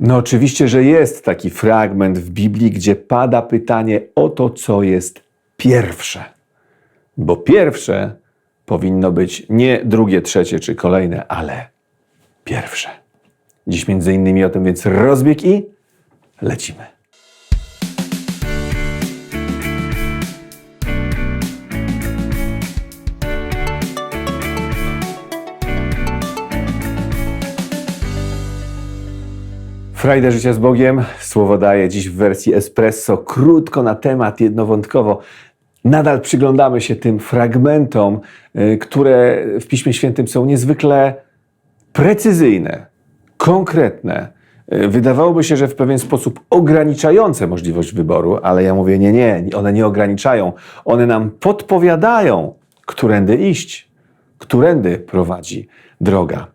No oczywiście, że jest taki fragment w Biblii, gdzie pada pytanie o to, co jest pierwsze. Bo pierwsze powinno być nie drugie, trzecie czy kolejne, ale pierwsze. Dziś między innymi o tym, więc rozbieg i lecimy. Frajdę życia z Bogiem. Słowo daję dziś w wersji espresso, krótko na temat, jednowątkowo. Nadal przyglądamy się tym fragmentom, y, które w Piśmie Świętym są niezwykle precyzyjne, konkretne. Y, Wydawałoby się, że w pewien sposób ograniczające możliwość wyboru, ale ja mówię nie, nie, one nie ograniczają. One nam podpowiadają, którędy iść, którędy prowadzi droga.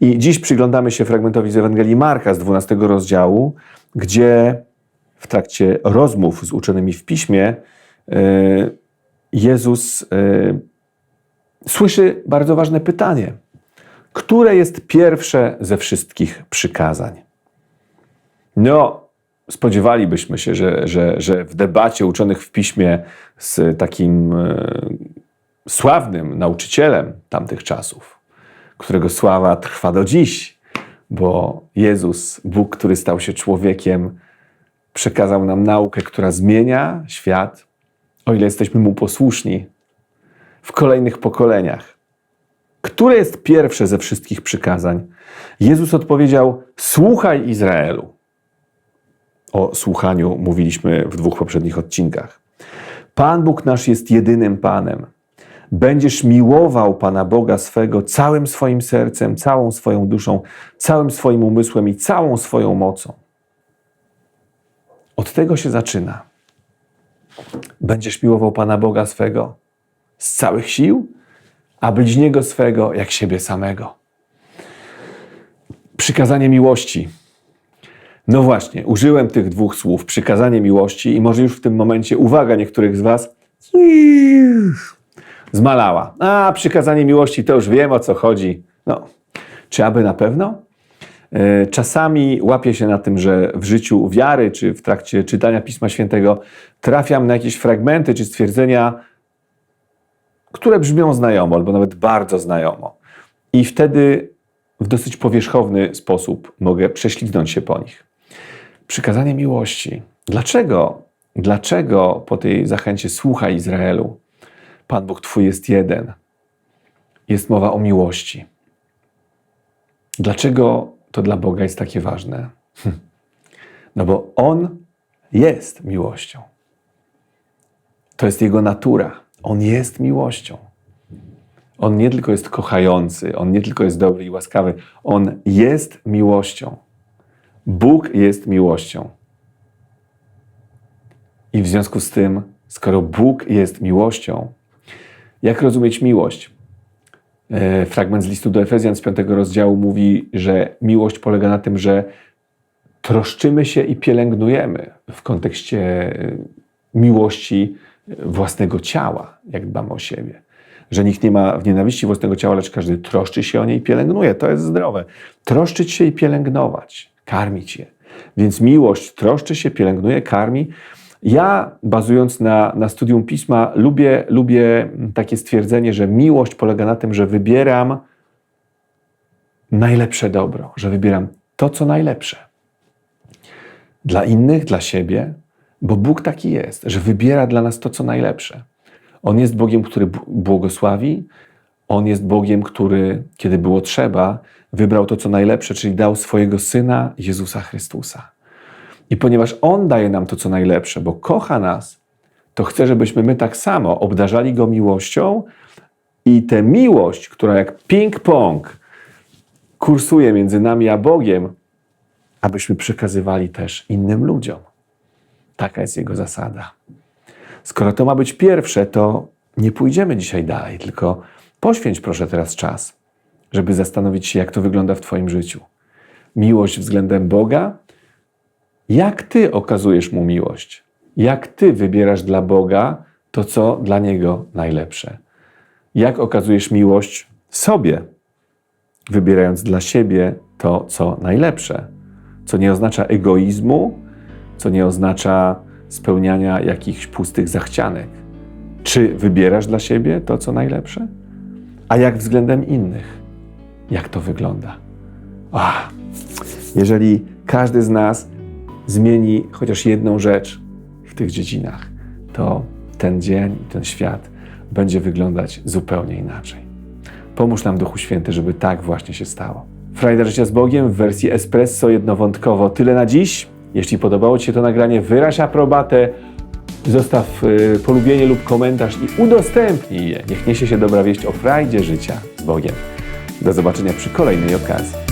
I dziś przyglądamy się fragmentowi z Ewangelii Marka z 12 rozdziału, gdzie w trakcie rozmów z uczonymi w piśmie y, Jezus y, słyszy bardzo ważne pytanie. Które jest pierwsze ze wszystkich przykazań? No, spodziewalibyśmy się, że, że, że w debacie uczonych w piśmie z takim y, sławnym nauczycielem tamtych czasów, którego sława trwa do dziś, bo Jezus, Bóg, który stał się człowiekiem, przekazał nam naukę, która zmienia świat, o ile jesteśmy mu posłuszni w kolejnych pokoleniach. Które jest pierwsze ze wszystkich przykazań? Jezus odpowiedział: Słuchaj Izraelu. O słuchaniu mówiliśmy w dwóch poprzednich odcinkach. Pan Bóg nasz jest jedynym Panem. Będziesz miłował Pana Boga swego całym swoim sercem, całą swoją duszą, całym swoim umysłem i całą swoją mocą. Od tego się zaczyna. Będziesz miłował Pana Boga swego z całych sił, a bliźniego swego jak siebie samego. Przykazanie miłości. No właśnie, użyłem tych dwóch słów, przykazanie miłości, i może już w tym momencie uwaga niektórych z Was zmalała. A, przykazanie miłości, to już wiem o co chodzi. No, czy aby na pewno? E, Czasami łapię się na tym, że w życiu wiary, czy w trakcie czytania Pisma Świętego trafiam na jakieś fragmenty czy stwierdzenia, które brzmią znajomo, albo nawet bardzo znajomo. I wtedy w dosyć powierzchowny sposób mogę prześlizgnąć się po nich. Przykazanie miłości. Dlaczego? Dlaczego po tej zachęcie słuchaj Izraelu? Pan Bóg Twój jest jeden. Jest mowa o miłości. Dlaczego to dla Boga jest takie ważne? Hm. No bo On jest miłością. To jest Jego natura. On jest miłością. On nie tylko jest kochający, On nie tylko jest dobry i łaskawy, On jest miłością. Bóg jest miłością. I w związku z tym, skoro Bóg jest miłością, jak rozumieć miłość? E, Fragment z listu do Efezjan z 5 rozdziału mówi, że miłość polega na tym, że troszczymy się i pielęgnujemy w kontekście e, miłości własnego ciała, jak dbamy o siebie. Że nikt nie ma w nienawiści własnego ciała, lecz każdy troszczy się o nie i pielęgnuje. To jest zdrowe. Troszczyć się i pielęgnować, karmić je. Więc miłość troszczy się, pielęgnuje, karmi. Ja, bazując na, na studium pisma, lubię, lubię takie stwierdzenie, że miłość polega na tym, że wybieram najlepsze dobro, że wybieram to, co najlepsze. Dla innych, dla siebie, bo Bóg taki jest, że wybiera dla nas to, co najlepsze. On jest Bogiem, który błogosławi, On jest Bogiem, który, kiedy było trzeba, wybrał to, co najlepsze, czyli dał swojego Syna, Jezusa Chrystusa. I ponieważ On daje nam to, co najlepsze, bo kocha nas, to chce, żebyśmy my tak samo obdarzali Go miłością i tę miłość, która jak ping-pong kursuje między nami a Bogiem, abyśmy przekazywali też innym ludziom. Taka jest Jego zasada. Skoro to ma być pierwsze, to nie pójdziemy dzisiaj dalej, tylko poświęć proszę teraz czas, żeby zastanowić się, jak to wygląda w Twoim życiu. Miłość względem Boga, jak Ty okazujesz Mu miłość? Jak Ty wybierasz dla Boga to, co dla Niego najlepsze? Jak okazujesz miłość sobie, wybierając dla siebie to, co najlepsze? co nie oznacza egoizmu, co nie oznacza spełniania jakichś pustych zachcianek. Czy wybierasz dla siebie to, co najlepsze? A jak względem innych? Jak to wygląda? Ach, jeżeli każdy z nas zmieni chociaż jedną rzecz w tych dziedzinach, to ten dzień, ten świat będzie wyglądać zupełnie inaczej. Pomóż nam, Duchu Święty, żeby tak właśnie się stało. Frajda Życia z Bogiem w wersji espresso jednowątkowo. Tyle na dziś. Jeśli podobało Ci się to nagranie, wyraź aprobatę, zostaw y, polubienie lub komentarz i udostępnij je. Niech niesie się dobra wieść o frajdzie życia z Bogiem. Do zobaczenia przy kolejnej okazji.